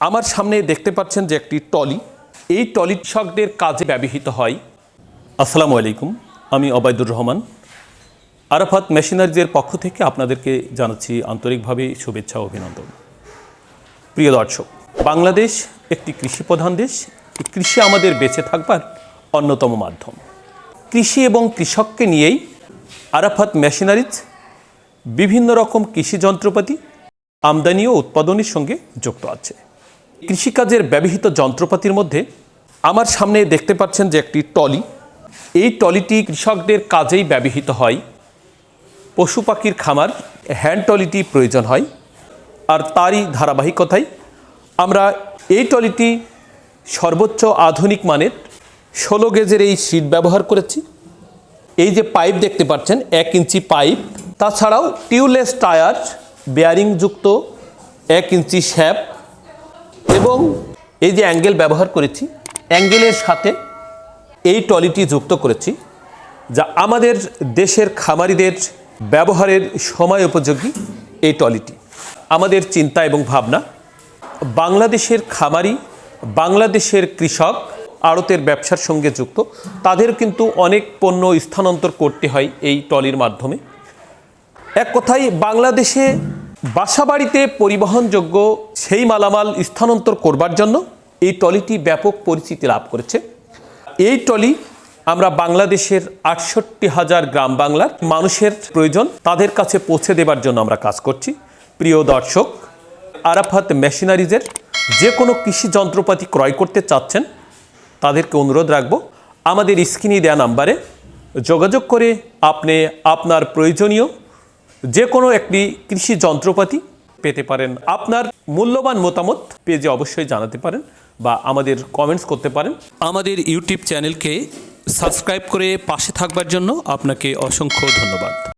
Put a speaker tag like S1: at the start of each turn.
S1: আমার সামনে দেখতে পাচ্ছেন যে একটি টলি এই টলি কৃষকদের কাজে ব্যবহৃত হয়। আসসালামু আলাইকুম, আমি অবায়দুর রহমান। আরাফাত মেশিনারিজের পক্ষ থেকে আপনাদেরকে জানাচ্ছি আন্তরিকভাবে শুভেচ্ছা অভিনন্দন। প্রিয় দর্শক, বাংলাদেশ একটি কৃষি প্রধান দেশ কৃষি আমাদের বেঁচে থাকবার অন্যতম মাধ্যম। কৃষি এবং কৃষককে নিয়েই আরাফাত মেশিনারিজ, বিভিন্ন রকম কৃষি যন্ত্রপাতি, আমদানি ও উৎপাদনের সঙ্গে যুক্ত আছে। কৃষিকাজের ব্যবহৃত যন্ত্রপাতির মধ্যে আমার সামনে দেখতে পাচ্ছেন যে একটি টলি। এই টলিটি কৃষকদের কাজেই ব্যবহৃত হয়। পশু পাখির খামার, হ্যান্ড টলিটি প্রয়োজন হয়। আর তারই ধারাবাহিকতায় আমরা এই টলিটি সর্বোচ্চ আধুনিক মানের ষোলো গেজের এই সিট ব্যবহার করেছি। এই যে পাইপ দেখতে পাচ্ছেন, এক ইঞ্চি পাইপ। তাছাড়াও টিউবলেস টায়ার, বেয়ারিংযুক্ত এক ইঞ্চি শ্যাপ। এবং এই যে অ্যাঙ্গেল ব্যবহার করেছি, অ্যাঙ্গেলের সাথে এই টলিটি যুক্ত করেছি, যা আমাদের দেশের খামারিদের ব্যবহারের সময় উপযোগী এই টলিটি। আমাদের চিন্তা এবং ভাবনা, বাংলাদেশের খামারি, বাংলাদেশের কৃষক, আড়তের ব্যবসার সঙ্গে যুক্ত, তাদের কিন্তু অনেক পণ্য স্থানান্তর করতে হয় এই টলির মাধ্যমে। এক কথায়, বাংলাদেশে বাসাবাড়িতে পরিবহনযোগ্য সেই মালামাল স্থানান্তর করবার জন্য এই টলিটি ব্যাপক পরিচিতি লাভ করেছে। এই টলি আমরা বাংলাদেশের আটষট্টি হাজার গ্রাম বাংলার মানুষের প্রয়োজন, তাদের কাছে পৌঁছে দেবার জন্য আমরা কাজ করছি। প্রিয় দর্শক, আরাফাত মেশিনারিজের যে কোনো কৃষি যন্ত্রপাতি ক্রয় করতে চাচ্ছেন, তাদেরকে অনুরোধ রাখব, আমাদের স্ক্রিনে দেওয়া নাম্বারে যোগাযোগ করে আপনি আপনার প্রয়োজনীয় যে কোনো একটি কৃষি যন্ত্রপাতি পেতে পারেন। আপনার মূল্যবান মতামত পেজে অবশ্যই জানাতে পারেন বা আমাদের কমেন্টস করতে পারেন। আমাদের ইউটিউব চ্যানেলকে সাবস্ক্রাইব করে পাশে থাকবার জন্য আপনাকে অসংখ্য ধন্যবাদ।